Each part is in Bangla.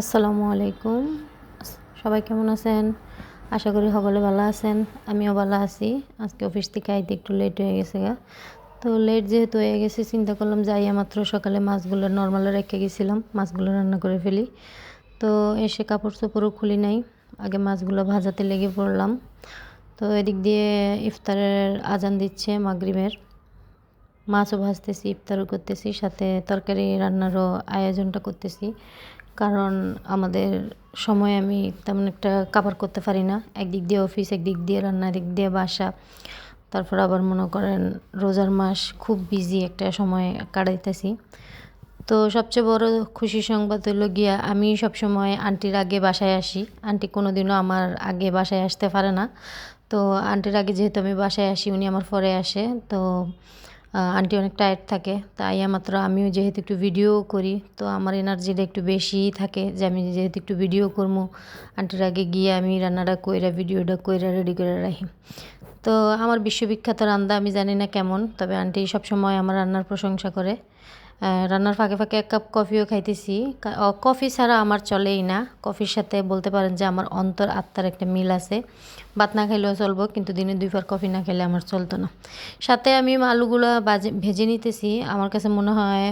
আসসালামু আলাইকুম। সবাই কেমন আছেন? আশা করি সকলে ভালো আছেন। আমিও ভালো আছি। আজকে অফিস থেকে আইতে একটু লেট হয়ে গেছে গা। তো লেট যেহেতু হয়ে গেছে, চিন্তা করলাম যাইয়া মাত্র সকালে মাছগুলো নর্মালে রেখে গেছিলাম, মাছগুলো রান্না করে ফেলি। তো এসে কাপড় চোপড়ও খুলি নাই। আগে মাছগুলো ভাজাতে লেগে পড়লাম। তো এদিক দিয়ে ইফতারের আজান দিচ্ছে মাগরিবের। মাছও ভাজতেছি, ইফতারও করতেছি, সাথে তরকারি রান্নারও আয়োজনটা করতেছি। কারণ আমাদের সময় আমি তেমন একটা কাভার করতে পারি না। একদিক দিয়ে অফিস একদিক দিয়ে রান্না, একদিক দিয়ে বাসা। তারপর আবার মনে করেন রোজার মাস খুব বিজি একটা সময় কাটাইতেছি। তো সবচেয়ে বড় খুশি সংবাদ হলো গিয়া, আমি সবসময় আন্টির আগে বাসায় আসি। আন্টি কোনো দিনও আমার আগে বাসায় আসতে পারে না। তো আন্টির আগে যেহেতু আমি বাসায় আসি, উনি আমার পরে আসে। তো আন্টি অনেক টায়ার্ড থাকে, তাই মাত্র আমিও যেহেতু একটু ভিডিও করি, তো আমার এনার্জিটা একটু বেশিই থাকে যে আমি যেহেতু একটু ভিডিও করব আন্টির আগে গিয়ে আমি রান্নাটা কইরা ভিডিওটা কইরা রেডি করে রাখি। তো আমার বিশ্ববিখ্যাত রান্না আমি জানি না কেমন, তবে আন্টি সবসময় আমার রান্নার প্রশংসা করে। রান্নার ফাঁকে ফাঁকে এক কাপ কফিও খাইতেছি। কফি ছাড়া আমার চলেই না। কফির সাথে বলতে পারেন যে আমার অন্তর আত্মার একটা মিল আছে। ভাত না খাইলেও চলবো, কিন্তু দিনে দুইবার কফি না খেলে আমার চলতো না। সাথে আমি আলুগুলো বাজে ভেজে নিতেছি। আমার কাছে মনে হয়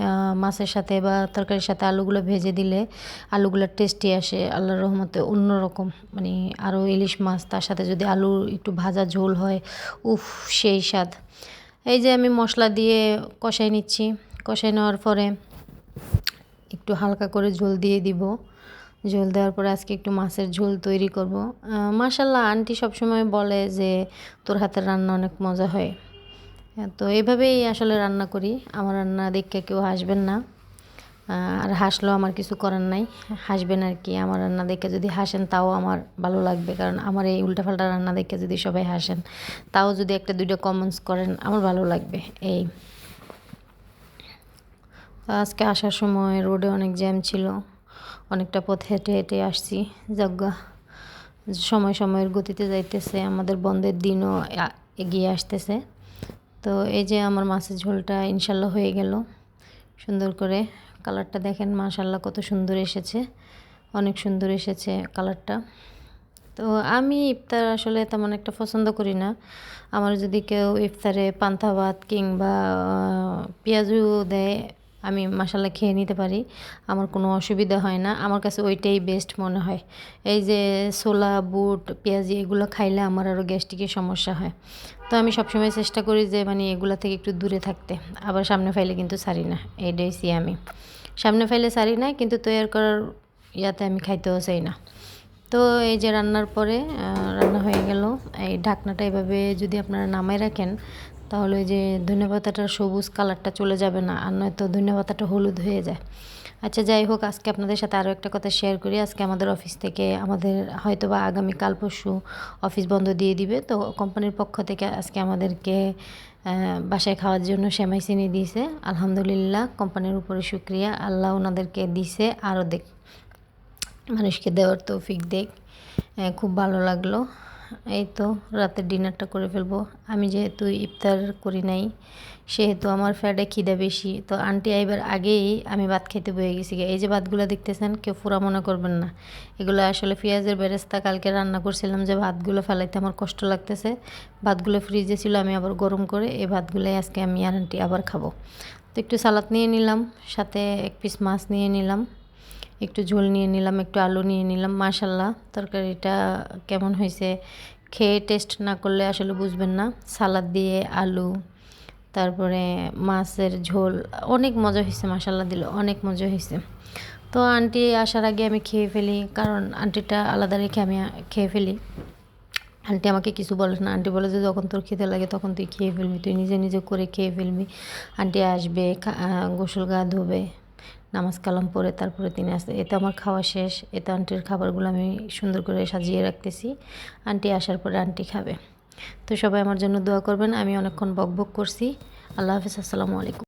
মাছের সাথে বা তরকারির সাথে আলুগুলো ভেজে দিলে আলুগুলোর টেস্টি আসে আল্লাহর রহমতে অন্যরকম। মানে আরও ইলিশ মাছ, তার সাথে যদি আলু একটু ভাজা ঝোল হয়, উফ, সেই স্বাদ। এই যে আমি মশলা দিয়ে কষাই নিচ্ছি। কষাই নেওয়ার পরে একটু হালকা করে ঝোল দিয়ে দিব। ঝোল দেওয়ার পরে আজকে একটু মাছের ঝোল তৈরি করব। মাশাল্লাহ আন্টি সবসময় বলে যে, তোর হাতের রান্না অনেক মজা হয়। তো এভাবেই আসলে রান্না করি। আমার রান্না দেখে কেউ হাসবেন না। আর হাসলেও আমার কিছু করার নাই। হাসবেন আর কি, আমার রান্না দেখে যদি হাসেন তাও আমার ভালো লাগবে। কারণ আমার এই উল্টাপাল্টা রান্না দেখে যদি সবাই হাসেন, তাও যদি একটা, দুইটা কমেন্টস করেন, আমার ভালো লাগবে। এই আজকে আসার সময় রোডে অনেক জ্যাম ছিল। অনেকটা পথ হেঁটে হেঁটে আসছি। যজ্ঞা সময় সময়ের গতিতে যাইতেছে। আমাদের বন্ধের দিনও এগিয়ে আসতেছে। তো এই যে আমার মাছের ঝোলটা ইনশাল্লাহ হয়ে গেল। সুন্দর করে কালারটা দেখেন, মাশাল্লাহ কত সুন্দর এসেছে। অনেক সুন্দর এসেছে কালারটা তো আমি ইফতার আসলে তেমন একটা পছন্দ করি না। আমার যদি কেউ ইফতারে পান্তা ভাত কিংবা পেঁয়াজু দেয় আমি মশালা খেয়ে নিতে পারি। আমার কোনো অসুবিধা হয় না। আমার কাছে ওইটাই বেস্ট মনে হয়। এই যে ছোলা, বুট, পেঁয়াজি এগুলো খাইলে আমার আরও গ্যাস্ট্রিকের সমস্যা হয়। তো আমি সবসময় চেষ্টা করি যে মানে এগুলো থেকে একটু দূরে থাকতে। আবার সামনে ফাইলে কিন্তু সারি না। এইটাই সি আমি। সামনে ফাইলে সারি না কিন্তু তৈরি করার ইয়াতে আমি খাইতেও চাই না। তো এই যে রান্নার পরে রান্না হয়ে গেল। এই ঢাকনাটা এভাবে যদি আপনারা নামাই রাখেন তাহলে ওই যে ধনে পাতাটার সবুজ কালারটা চলে যাবে না, আর নয়তো ধনে পাতাটা হলুদ হয়ে যায়। আচ্ছা যাই হোক, আজকে আপনাদের সাথে আরও একটা কথা শেয়ার করি। আজকে আমাদের অফিস থেকে আমাদের হয়তো বা আগামী কাল পরশু অফিস বন্ধ দিয়ে দিবে। তো কোম্পানির পক্ষ থেকে আজকে আমাদেরকে বাসায় খাওয়ার জন্য সেমাই চিনি দিয়েছে। আলহামদুলিল্লাহ কোম্পানির উপরে শুক্রিয়া। আল্লাহ ওনাদেরকে দিছে আরও দেখ, মানুষকে দেওয়ার তৌফিক দেখ। খুব ভালো লাগল। এই তো রাতের ডিনারটা করে ফেলব। আমি যেহেতু ইফতার করি নাই, সেহেতু আমার ফ্যাটে খিদে বেশি। তো আন্টি আইবার আগেই আমি ভাত খেতে বয়ে গেছি এই যে ভাতগুলো দেখতেছেন, কেউ ফুরা মনে করবেন না। এগুলো আসলে পেঁয়াজের বেরেস্তা কালকে রান্না করছিলাম যে ভাতগুলো ফেলাইতে আমার কষ্ট লাগতেছে। ভাতগুলো ফ্রিজে ছিল, আমি আবার গরম করে এই ভাতগুলোই আজকে আমি আর আন্টি আবার খাব। তো একটু সালাদ নিয়ে নিলাম, সাথে এক পিস মাছ নিয়ে নিলাম। একটু ঝোল নিয়ে নিলাম, একটু আলু নিয়ে নিলাম। মাশাল্লাহ তরকারিটা কেমন হয়েছে? খেয়ে টেস্ট না করলে আসলে বুঝবেন না। সালাদ দিয়ে আলু, তারপরে মাছের ঝোল, অনেক মজা হয়েছে মাসাল্লাহ দিল অনেক মজা হয়েছে। তো আন্টি আসার আগে আমি খেয়ে ফেলি, কারণ আন্টিটা আলাদা রেখে আমি খেয়ে ফেলি। আন্টি আমাকে কিছু বলে না, আন্টি বলে যে, যখন তোর খেতে লাগে তখন তুই খেয়ে ফেলবি, তুই নিজে নিজে করে খেয়ে ফেলবি। আন্টি আসবে গোসল গা ধোবে। নামাজ কালাম পরে তারপরে তিনি আসতে এতে আমার খাওয়া শেষ এতে আন্টির খাবারগুলো আমি সুন্দর করে সাজিয়ে রাখতেছি। আন্টি আসার পরে আন্টি খাবে। তো সবাই আমার জন্য দোয়া করবেন, আমি অনেকক্ষণ বক বক করছি। আল্লাহ হাফিজ, আসসালামু আলাইকুম।